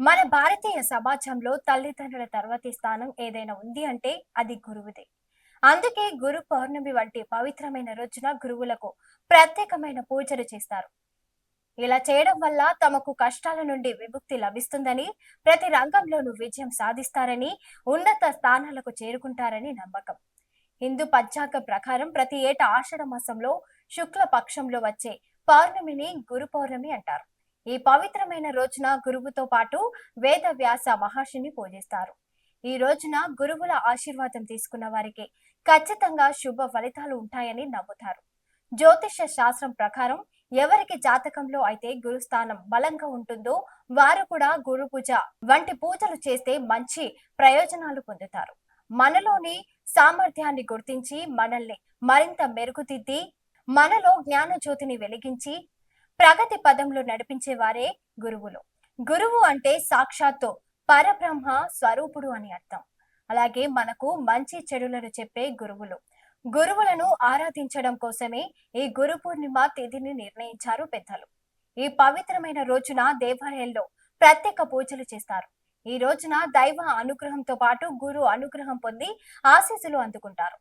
మన భారతీయ సమాజంలో తల్లిదండ్రుల తర్వాతి స్థానం ఏదైనా ఉంది అంటే అది గురువుదే. అందుకే గురు పౌర్ణమి వంటి పవిత్రమైన రోజున గురువులకు ప్రత్యేకమైన పూజలు చేస్తారు. ఇలా చేయడం వల్ల తమకు కష్టాల నుండి విముక్తి లభిస్తుందని ప్రతి రంగంలోనూ విజయం సాధిస్తారని ఉన్నత స్థానాలకు చేరుకుంటారని నమ్మకం. హిందూ పంచాంగం ప్రకారం ప్రతి ఏటా ఆషాఢ మాసంలో శుక్ల పక్షంలో వచ్చే పౌర్ణమిని గురు పౌర్ణమి అంటారు. ఈ పవిత్రమైన రోజున గురువుతో పాటు వేద వ్యాస మహర్షిని పూజిస్తారు. ఈ రోజున గురువుల ఆశీర్వాదం తీసుకున్న వారికి ఖచ్చితంగా శుభ ఫలితాలు ఉంటాయని నమ్ముతారు. జ్యోతిష శాస్త్రం ప్రకారం ఎవరికి జాతకంలో అయితే గురుస్థానం బలంగా ఉంటుందో వారు కూడా గురు పూజ వంటి పూజలు చేస్తే మంచి ప్రయోజనాలు పొందుతారు. మనలోని సామర్థ్యాన్ని గుర్తించి మనల్ని మరింత మెరుగుదిద్ది మనలో జ్ఞాన జ్యోతిని వెలిగించి ప్రగతి పదంలో నడిపించే వారే గురువులు. గురువు అంటే సాక్షాత్తు పరబ్రహ్మ స్వరూపుడు అని అర్థం. అలాగే మనకు మంచి చెడులను చెప్పే గురువులు. గురువులను ఆరాధించడం కోసమే ఈ గురు పూర్ణిమ తిథిని నిర్ణయించారు పెద్దలు. ఈ పవిత్రమైన రోజున దేవాలయంలో ప్రత్యేక పూజలు చేస్తారు. ఈ రోజున దైవ అనుగ్రహంతో పాటు గురు అనుగ్రహం పొంది ఆశీస్సులు అందుకుంటారు.